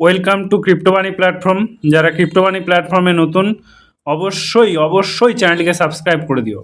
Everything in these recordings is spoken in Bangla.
ওয়েলকাম টু ক্রিপ্টোবাণী প্ল্যাটফর্ম যারা ক্রিপ্টোবাণী প্ল্যাটফর্মে নতুন, অবশ্যই অবশ্যই চ্যানেলটিকে সাবস্ক্রাইব করে দিও।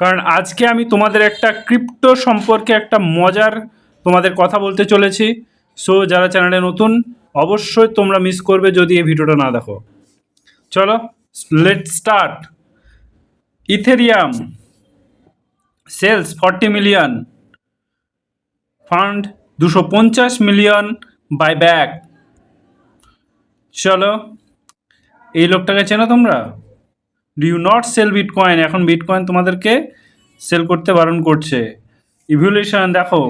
কারণ আজকে আমি তোমাদের একটা ক্রিপ্টো সম্পর্কে একটা মজার তোমাদের কথা বলতে চলেছি। সো যারা চ্যানেলে নতুন, অবশ্যই তোমরা মিস করবে যদি এই ভিডিওটা না দেখো। চলো let start Ethereum sales forty million fund দুশো পঞ্চাশ মিলিয়ন বাই ব্যাক চলো, এই লোকটাকে চেনো তোমরা? Do you not sell bitcoin এখন বিটকয়েন তোমাদেরকে সেল করতে বারণ করছে। ইভলিউশন দেখো।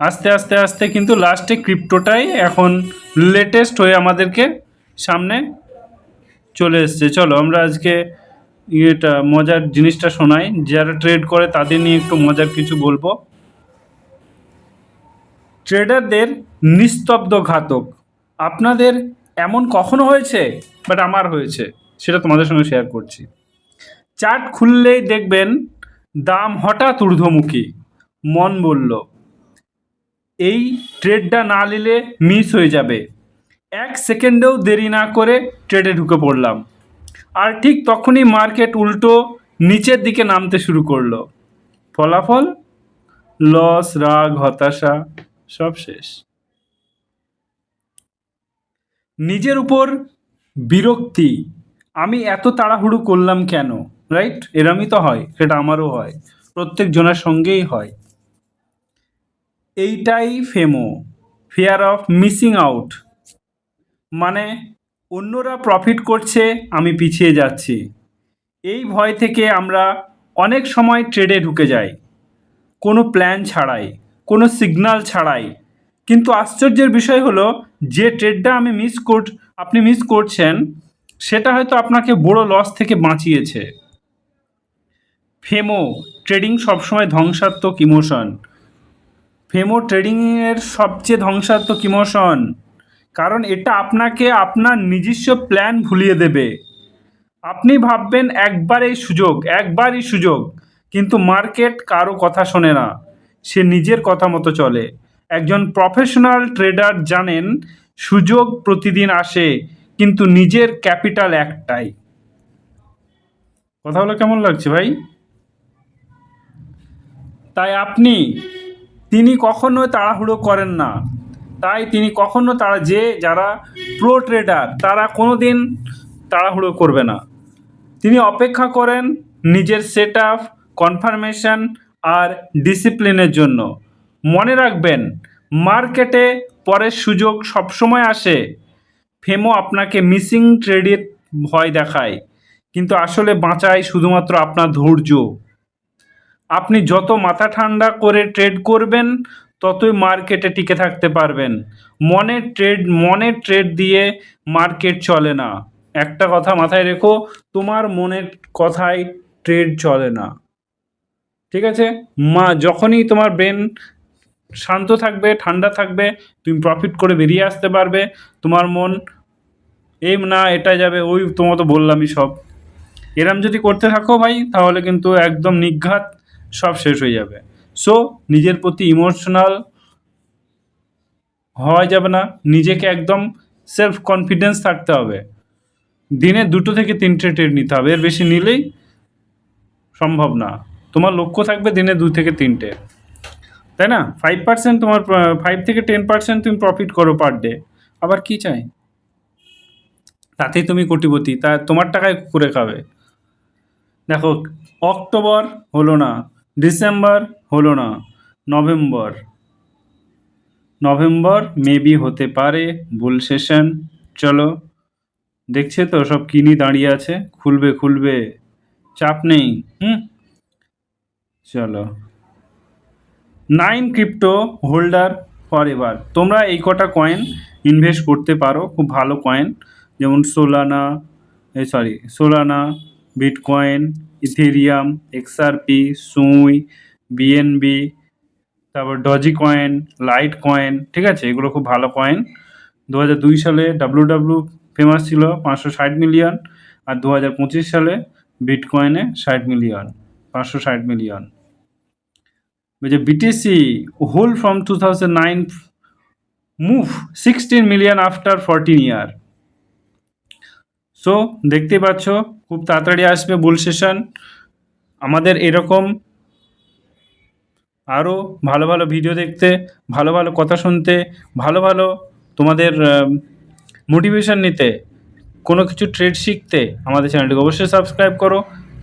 আস্তে আস্তে আস্তে কিন্তু লাস্টে ক্রিপ্টোটাই এখন লেটেস্ট হয়ে আমাদেরকে সামনে চলে এসছে। চলো, আমরা আজকে ইয়েটা, মজার জিনিসটা শোনাই। যারা ট্রেড করে তাদের নিয়ে একটু মজার কিছু বলব। ট্রেডারদের নিস্তব্ধ ঘাতক। আপনাদের এমন কখনো হয়েছে? বাট আমার হয়েছে। সেটা তোমাদের সঙ্গে শেয়ার করছি। চার্ট খুললেই দেখবেন দাম হঠাৎ ঊর্ধ্বমুখী। মন বলল, এই ট্রেডটা না নিলে মিস হয়ে যাবে। এক সেকেন্ডেও দেরি না করে ট্রেডে ঢুকে পড়লাম। আর ঠিক তখনই মার্কেট উল্টো নিচের দিকে নামতে শুরু করল। ফলাফল? লস রাগ, হতাশা। সব শেষ। নিজের উপর বিরক্তি, আমি এত তাড়াহুড়ো করলাম কেন? রাইট এরমই তো হয়, সেটা আমারও হয়, প্রত্যেক জনের সঙ্গেই হয়। এইটাই FOMO fear of missing out মানে অন্যরা প্রফিট করছে, আমি পিছিয়ে যাচ্ছি। এই ভয় থেকে আমরা অনেক সময় ট্রেডে ঢুকে যাই। কোনো প্ল্যান ছাড়াই। কোনো সিগন্যাল ছাড়াই। কিন্তু আশ্চর্যের বিষয় হলো, যে ট্রেডটা আমি মিস কর আপনি মিস করছেন, সেটা হয়তো আপনাকে বড় লস থেকে বাঁচিয়েছে। ফেমো ট্রেডিং সবসময় ধ্বংসাত্মক ইমোশন ফেমো ট্রেডিংয়ের সবচেয়ে ধ্বংসাত্মক ইমোশন কারণ এটা আপনাকে আপনার নিজস্ব প্ল্যান ভুলিয়ে দেবে। আপনি ভাববেন একবারই সুযোগ একবারই সুযোগ, কিন্তু মার্কেট কারও কথা শোনে না। সে নিজের কথা মতো চলে। একজন প্রফেশনাল ট্রেডার জানেন, সুযোগ প্রতিদিন আসে, কিন্তু নিজের ক্যাপিটাল একটাই। কথা হলো কেমন লাগছে ভাই? তাই আপনি, তিনি কখনো তাড়াহুড়ো করেন না। তাই তিনি কখনো তারা যে যারা প্রো ট্রেডার তারা কোনো দিন তাড়াহুড়ো করবে না। তিনি অপেক্ষা করেন নিজের সেট আপ কনফার্মেশন আর ডিসিপ্লিনের জন্য। মনে রাখবেন, মার্কেটে পরের সুযোগ সবসময় আসে। ফেমো আপনাকে মিসিং ট্রেডের ভয় দেখায়, কিন্তু আসলে বাঁচায় শুধুমাত্র আপনার ধৈর্য। আপনি যত মাথা ঠান্ডা করে ট্রেড করবেন, ততই মার্কেটে টিকে থাকতে পারবেন। মনের ট্রেড মনের ট্রেড দিয়ে মার্কেট চলে না। একটা কথা মাথায় রেখো, তোমার মনের কথায় ট্রেড চলে না। ঠিক আছে? মা, যখনই তোমার ব্রেন শান্ত থাকবে, ঠান্ডা থাকবে, তুমি প্রফিট করে বেরিয়ে আসতে পারবে, তোমার মন এই না এটা যাবে, ওই তোমার তো বললামই সব। এরম যদি করতে থাকো ভাই, তাহলে কিন্তু একদম নিঘাত সব শেষ হয়ে যাবে। সো নিজের প্রতি ইমোশনাল হওয়া যাবে না, নিজেকে একদম সেলফ কনফিডেন্স থাকতে হবে। দিনে দুটো থেকে তিনটে ট্রেড নিতে হবে, এর বেশি নিলেই সম্ভব না। তোমার লক্ষ্য থাকবে দিনে দুই থেকে তিনটে। তাই না? ফাইভ পার্সেন্ট তোমার ফাইভ থেকে টেন পার্সেন্ট তুমি প্রফিট করো পার ডে আবার কি চাই? তাতেই তুমি কোটিপতি। তা তোমার টাকায় করে খাবে। দেখো, অক্টোবর হলো না, ডিসেম্বর হলো না, নভেম্বর। নভেম্বর মেবি হতে পারে বুল সেশন চলো, দেখছে তো সব কিনি দাঁড়িয়ে আছে? খুলবে খুলবে। চাপ নেই, হুম? চলো। Nine crypto holder forever তোমরা এই কটা কয়েন ইনভেস্ট করতে পারো, খুব ভালো কয়েন যেমন Solana sorry Solana Bitcoin Ethereum XRP Sui BNB তারপর ডজি কয়েন লাইট কয়েন ঠিক আছে? এগুলো খুব ভালো কয়েন দু দুই সালে ডাব্লু ডাব্লু ফেমাস ছিল, পাঁচশো ষাট মিলিয়ন আর দু হাজার পঁচিশ সালে বিটকয়েনে ষাট মিলিয়ন পাঁচশো ষাট মিলিয়ন। যে BTC whale from two thousand nine move sixteen million after fourteen year so দেখতে পাচ্ছ, খুব তাড়াতাড়ি আসবে বুল সেশন আমাদের এরকম আরও ভালো ভালো ভিডিও দেখতে, ভালো ভালো কথা শুনতে, ভালো ভালো তোমাদের মোটিভেশন নিতে, কোনো কিছু ট্রেড শিখতে আমাদের চ্যানেলটিকে অবশ্যই সাবস্ক্রাইব করো।